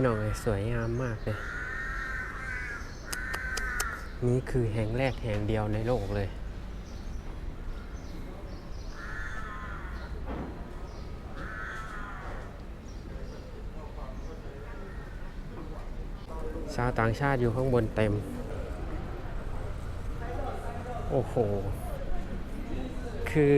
พี่น้องเอ้ยสวยงามมากเลย นี่คือแห่งแรกแห่งเดียวในโลกเลย ชาวต่างชาติอยู่ข้างบนเต็ม โอ้โห คือ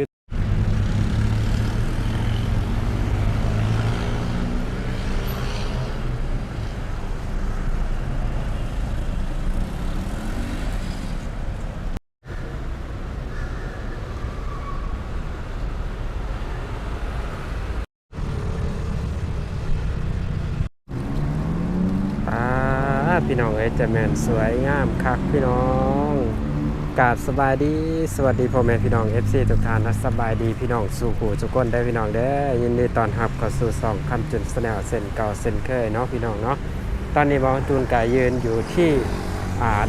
อ่า พี่น้องเอ้ยจะแมนสวยงามคักพี่น้องกาบสบายดีสวัสดีพ่อแม่พี่น้อง FC ทุกท่านและสบายดีพี่น้องสู่หูทุกคนได้พี่น้องเด้ยินดีตอนรับเข้าสู่สองคำจุนสแนลเส้นเก่าเส้นเคยเนาะพี่น้องเนาะตอนนี้บอลตูนกายยืนอยู่ที่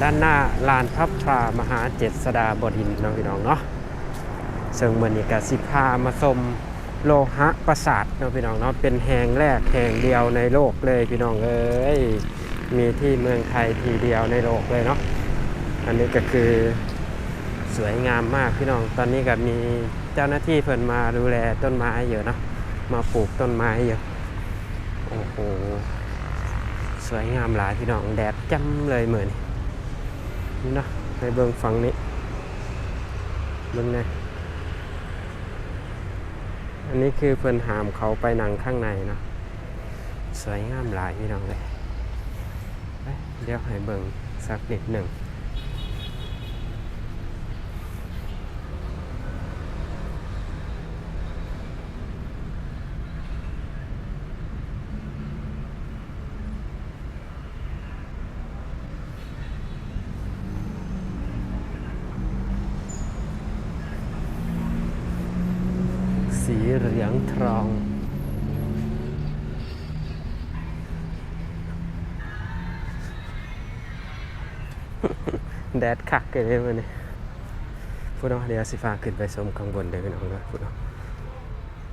ด้านหน้าลานพับพรามหาเจษฎาบดินเนาะพี่น้องเนาะซึ่งมันนี้กสิพามาชมโลหะปราสาทเนาะพี่น้องเนาะเป็นแห่งแรกแห่งเดียวในโลกเลยพี่น้องเอ้ย มีที่เมืองไทยทีเดียวในโลกเลยเนาะอันนี้ก็คือสวยงามมากพี่น้องตอนนี้ก็มีเจ้าหน้าที่เพิ่นมาดูแลต้นไม้เยอะเนาะมาปลูกต้นไม้เยอะโอ้โหสวยงามหลายพี่น้องแดดจ้ำเลยเหมือนนี่เนาะในเบิงฝั่งนี้เบิงในอันนี้คือเพิ่นหามเขาไปหนังข้างในเนาะสวยงามหลายพี่น้องเลย เดี๋ยวให้เบิ่งสักนิดหนึ่งสีเหลืองทอง แดดคักเลยมันนี่พูดเนาะเดี๋ยวสิฟ้าขึ้นไปชมข้างบนเด้อพี่น้องเด้อพูดเนาะ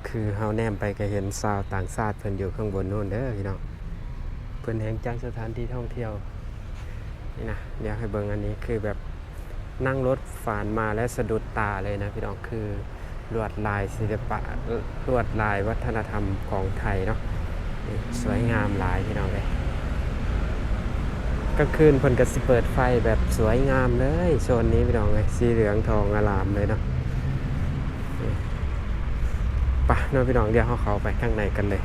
คือเฮาแนมไปก็เห็นชาวต่างชาติเพิ่นอยู่ข้างบนโน่นเด้อพี่น้องเพิ่นแห่งจังสถานที่ท่องเที่ยวนี่นะเดี๋ยวให้เบิ่งอันนี้คือแบบนั่งรถฝานมาและสะดุดตาเลยนะพี่น้องคือลวดลายศิลปะลวดลายวัฒนธรรมของไทยเนาะสวยงามหลายพี่น้องเลย กลางคืนเพิ่นก็สิเปิดไฟแบบสวยงามเลยโซนนี้พี่น้องเลยสีเหลืองทองอลามเลยเนาะไปะน้องพี่น้องเดี๋ยวเขาเขาไปข้างในกันเลย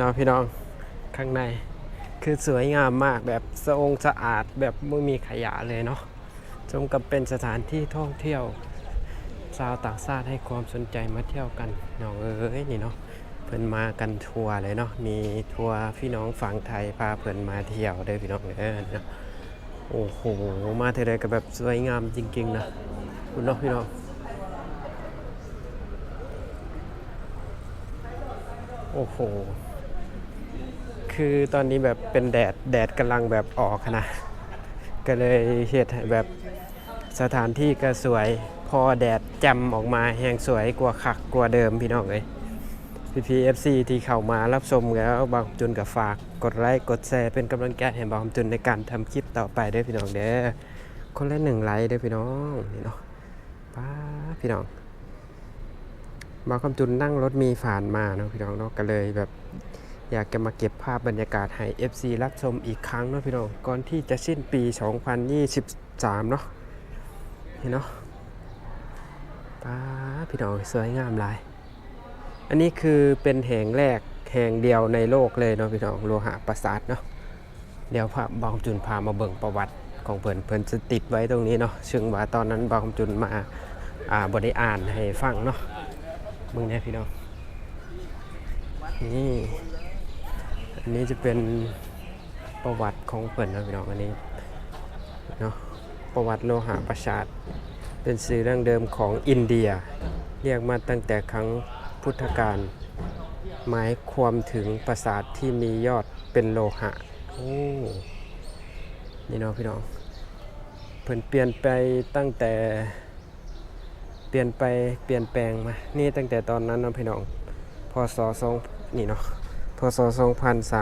น้องพี่น้อง ข้างใน คือสวยงามมากแบบสะองสะอาดแบบไม่มีขยะเลยเนาะสมกับเป็นสถานที่ท่องเที่ยวชาวต่างชาติให้ความสนใจมาเที่ยวกันน้องเอ้ยนี่เนาะเพิ่นมากันทัวร์เลยเนาะมีทัวร์พี่น้องฝั่งไทยพาเพิ่นมาเที่ยวเด้อพี่น้องเอ้ยเนาะโอ้โหมาเท่าไรก็แบบสวยงามจริงๆนะคุณเนาะพี่น้องโอ้โห คือตอนนี้แบบเป็นแดดแดดกำลังแบบออกนะ ก็เลยเฮ็ดแบบสถานที่ก็สวยพอแดดจำออกมาแหงสวยกว่าคักกว่าเดิมพี่น้องเอ้ยพี่พีเอฟซีที่เข้ามารับชมแล้วบางจุนกับฝากกดไลค์กดแชร์เป็นกำลังใจให้บางจุนในการทำคลิปต่อไปด้อพี่น้องเด้อคนละหนึ่งไลค์ด้อพี่น้องนี่เนาะป้าพี่น้องบางคำจุนนั่งรถมีผ่านมาเนาะพี่น้องเนาะก็เลยแบบ อยากจะมาเก็บภาพบรรยากาศให้ FC รับชมอีกครั้งเนาะพี่น้องก่อนที่จะสิ้นปี 2023 เนาะนี่เนาะป้าพี่น้องสวยงามหลาย อันนี้คือเป็นแห่งแรกแห่งเดียวในโลกเลยเนาะพี่น้องโลหะปราสาทเนาะเดี๋ยวพาบางจุนพามาเบิ่งประวัติของเพิ่นเพิ่นจะติดไว้ตรงนี้เนาะซึ่งว่าตอนนั้นบางจุนมาอ่าบได้อ่านให้ฟังเนาะมึงเนี่ยพี่น้องนี่ อันนี้จะเป็นประวัติของเปิ่นนะพี่น้องอันนี้เนาะประวัติโลหะประสาทเป็นสื่อดั้งเดิมของอินเดีย เรียกมาตั้งแต่ครั้งพุทธกาลหมายความถึงปราสาทที่มียอดเป็นโลหะโอ้นี่เนาะพี่น้องเพิ่นเปลี่ยนไปตั้งแต่เปลี่ยนไปเปลี่ยนแปลงมา นี่ตั้งแต่ตอนนั้นเนาะพี่น้องพศสองนี่เนาะ พศ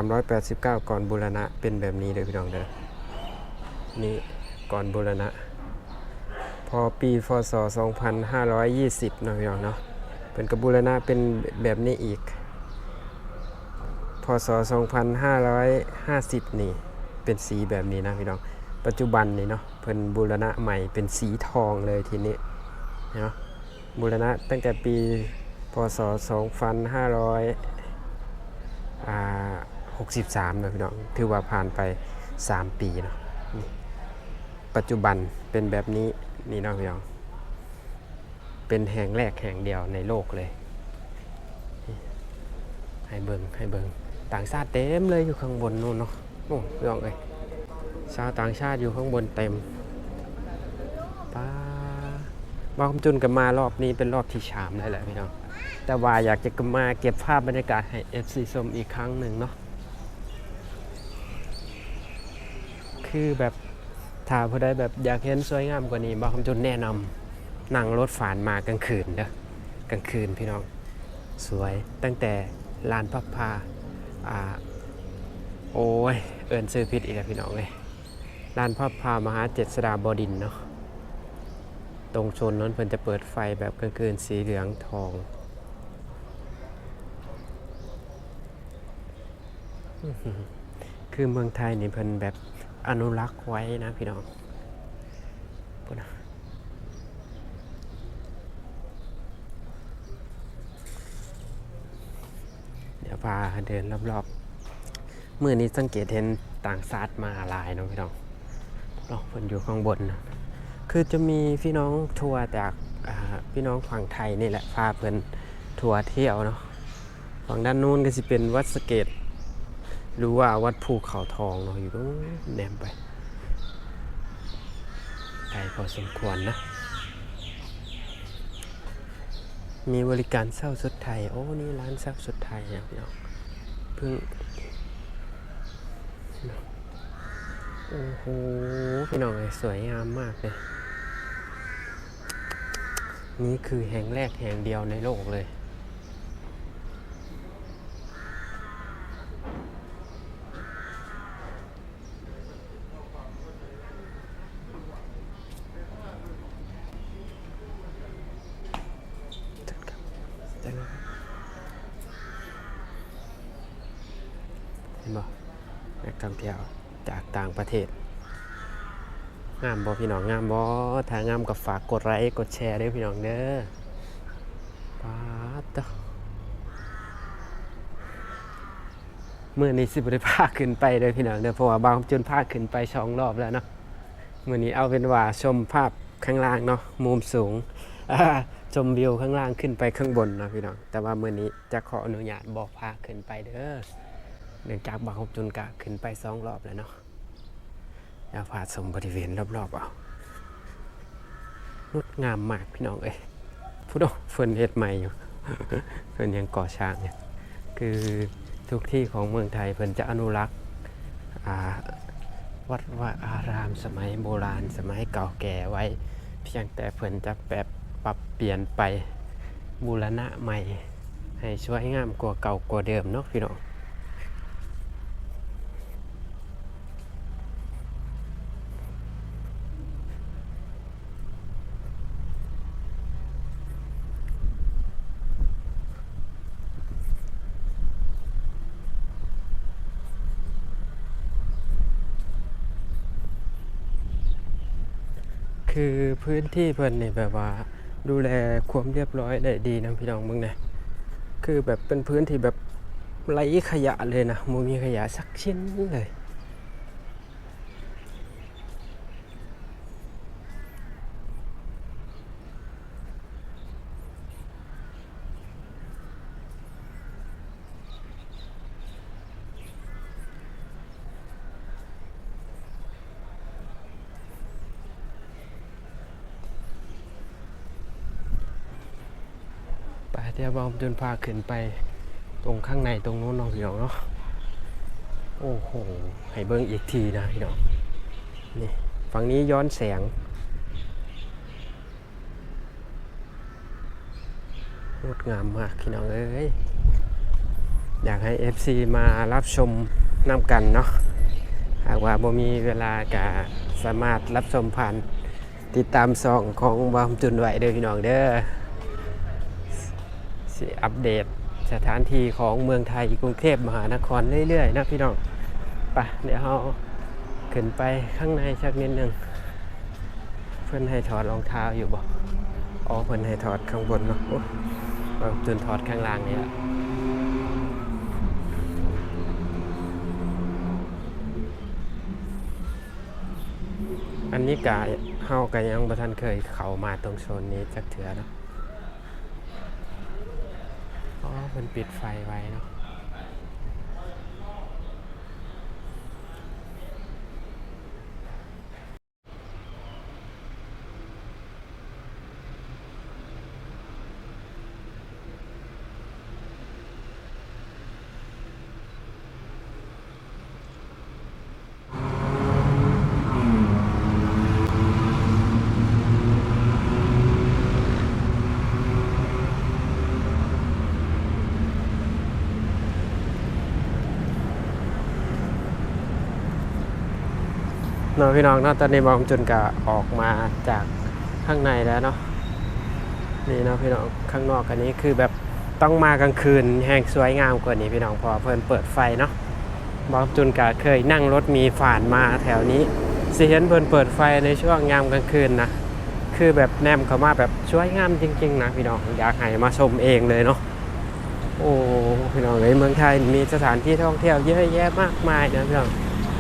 2389 ก่อนบูรณะเป็นแบบนี้เลยพี่น้องเด้อนี่ก่อนบูรณะ พอปีพศ 2520เนาะพี่น้องเนาะเป็นกระบูรณะเป็นแบบนี้อีก พศ 2550 นี่เป็นสีแบบนี้นะพี่น้องปัจจุบันนี่เนาะเพิ่นบูรณะใหม่เป็นสีทองเลยทีนี้เนาะบูรณะตั้งแต่ปีพศ 2500 อ่า63นะพี่น้องถือว่าผ่านไป3ปีเนาะนปัจจุบันเป็นแบบนี้นี่เนาะพี่น้องเป็นแห่งแรกแห่งเดียวในโลกเลย ให้เบิงให้เบิงต่างชาติเต็มเลยอยู่ข้างบนนู่นเนาะโอ้พี่น้องเอ้ยชาวต่างชาติอยู่ข้างบนเต็มป้าบางจุนกับมารอบนี้เป็นรอบที่ชามได้แหละพี่น้อง แต่ว่าอยากจะกลับมาเก็บภาพบรรยากาศให้ FC ชมอีกครั้งหนึ่งเนาะคือแบบถ้าผู้ใดแบบอยากเห็นสวยงามกว่านี้บางจุนแนะนำนั่งรถฝานมากลางคืนเด้อกลางคืนพี่น้องสวยตั้งแต่ลานพับพาอ่าโอ้ยเอินซื้อผิดอีกแล้วพี่น้องเลยลานพับพามหาเจ็ดสดาบดินเนาะตรงโซนนั้นเพิ่นจะเปิดไฟแบบกลางคืนสีเหลืองทอง อื้อหือ คือเมืองไทยนี่เพิ่นแบบอนุรักษ์ไว้นะพี่น้องพูดนะเดี๋ยวพาเดินรอบๆมื่อนี้สังเกตเห็นต่างชาติมาหลายเนาะพี่น้องเนาะเพิ่นอยู่ข้างบนนะคือจะมีพี่น้องทัวร์จากพี่น้องฝั่งไทยนี่แหละพาเพิ่นทัวร์เที่ยวเนาะฝั่งด้านนู้นก็จะเป็นวัดสเกต รือว่าวัดภูเขาทองเนาอยู่ตรงแนมไปไกลพอสมควรนะ มีบริการเช่าชุดไทย โอ้ นี่ร้านเช่าชุดไทยนะพี่น้องเพิ่งโอ้โหพี่น้องเอ้ยสวยงามมากเลย นี่คือแห่งแรกแห่งเดียวในโลกเลย เห็นบ่นักท่องเที่ยวจากต่างประเทศ งามบ่พี่น้องงามบ่ถ้างามก็ฝากกดไลค์กดแชร์ด้วยพี่น้องเด้อป๊าดเด้อมื่อนี้สิบได้พาขึ้นไปเลยพี่น้องเด้อเพราะว่าบางจนพาขึ้นไปสองรอบแล้วเนาะเมื่อนี้เอาเป็นว่าชมภาพข้างล่างเนาะมุมสูง ชมวิวข้างล่างขึ้นไปข้างบนนะพี่น้อง แต่ว่าเมื่อนี้จะขออนุญาตบอกพาขึ้นไปเด้อ เนื่องจากบางจุนกะขึ้นไปสองรอบแล้วเนาะอย่าพาชมบริเวณรอบๆเอางดงามมากพี่น้องเอ้ยพุทธเฟิร์นเฮ็ดใหม่อยู่เฟิร์นยังก่อช้างเนี่ย คือทุกที่ของเมืองไทยเพิ่นจะอนุรักษ์อาวัดว่าอารามสมัยโบราณสมัยเก่าแก่ไว้ เพียงแต่เพิ่นจะแบบ ปรับเปลี่ยนไปบูรณะใหม่ ให้สวยงามกว่าเก่ากว่าเดิมเนาะพี่น้องคือพื้นที่เพิ่นนี่แบบว่า ดูแลความเรียบร้อยได้ดีนะพี่น้องมึงนะคือแบบเป็นพื้นที่แบบไร้ขยะเลยนะมูมีขยะสักชิ้นเลย เดี๋ยวบอมจนพาขึ้นไปตรงข้างในตรงนู้นน้องพี่น้องเนาะโอ้โหให้เบิ้งอีกทีนะพี่น้องนี่ฝั่งนี้ย้อนแสง งดงามมากพี่น้องเอ้ยอยากให้ FC มารับชมน้ำกันเนาะหากว่าบ่มีเวลาก็สามารถรับชมผ่านติดตามซองของบอมจุนไหวเด้อพี่น้องเด้อ อัปเดตสถานที่ของเมืองไทยกรุงเทพมหานครเรื่อยๆนะพี่น้องไปเดี๋ยวเราขึ้นไปข้างในสักนิดหนึ่งเพื่อนให้ถอดรองเท้าอยู่บ่อ๋อเพื่อนให้ถอดข้างบนเนาะเอาจนถอดข้างล่างนี่แหละอันนี้กะเฮาก็ยังบ่ทันเคยเข้ามาตรงโซนนี้จักเถือเนาะ มันปิดไฟไว้เนาะ เนาะพี่น้องเนาะตอนนี้บอมจุนกะออกมาจากข้างในแล้วเนาะนี่เนาะพี่น้องข้างนอกอันนี้คือแบบต้องมากลางคืนแห่งสวยงามกว่านี้พี่น้องพอเพิ่นเปิดไฟเนาะบอมจุนกะเคยนั่งรถมีฝานมาแถวนี้สิเห็นเพิ่นเปิดไฟในช่วงยามกลางคืนนะคือแบบแนมเข้ามาแบบสวยงามจริง ๆ นะพี่น้องอยากให้มาชมเองเลยเนาะโอ้พี่น้องเลยเมืองไทยมีสถานที่ท่องเที่ยวเยอะแยะมากมายนะพี่น้อง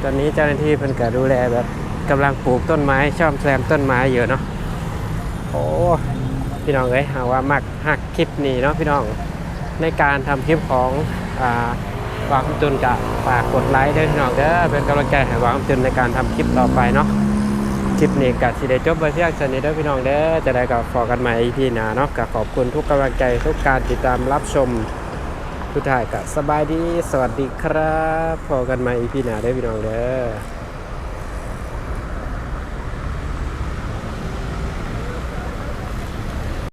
ตอนนี้เจ้าหน้าที่เพิ่นก็ดูแลแบบกำลังปลูกต้นไม้ช่อมแซมต้นไม้อยู่เนาะโอ้พี่น้องเอ้ยหาว่ามักหักคลิปนี้เนาะพี่น้องในการทำคลิปของอ่าหวังจุนกะฝากกดไลค์ด้วยพี่น้องเด้อเป็นกำลังใจให้หวังจุนในการทำคลิปต่อไปเนาะคลิปนี้ก็สิได้จบไปเพียงเท่านี้เด้อพี่น้องเด้อจะได้กับฟอกันใหม่พี่หน้าเนาะก็ขอบคุณทุกกำลังใจทุกการติดตามรับชม สุดท้ายก็สบายดี สวัสดีครับ พอกันมาอีพีหน้าได้พี่น้องเด้อ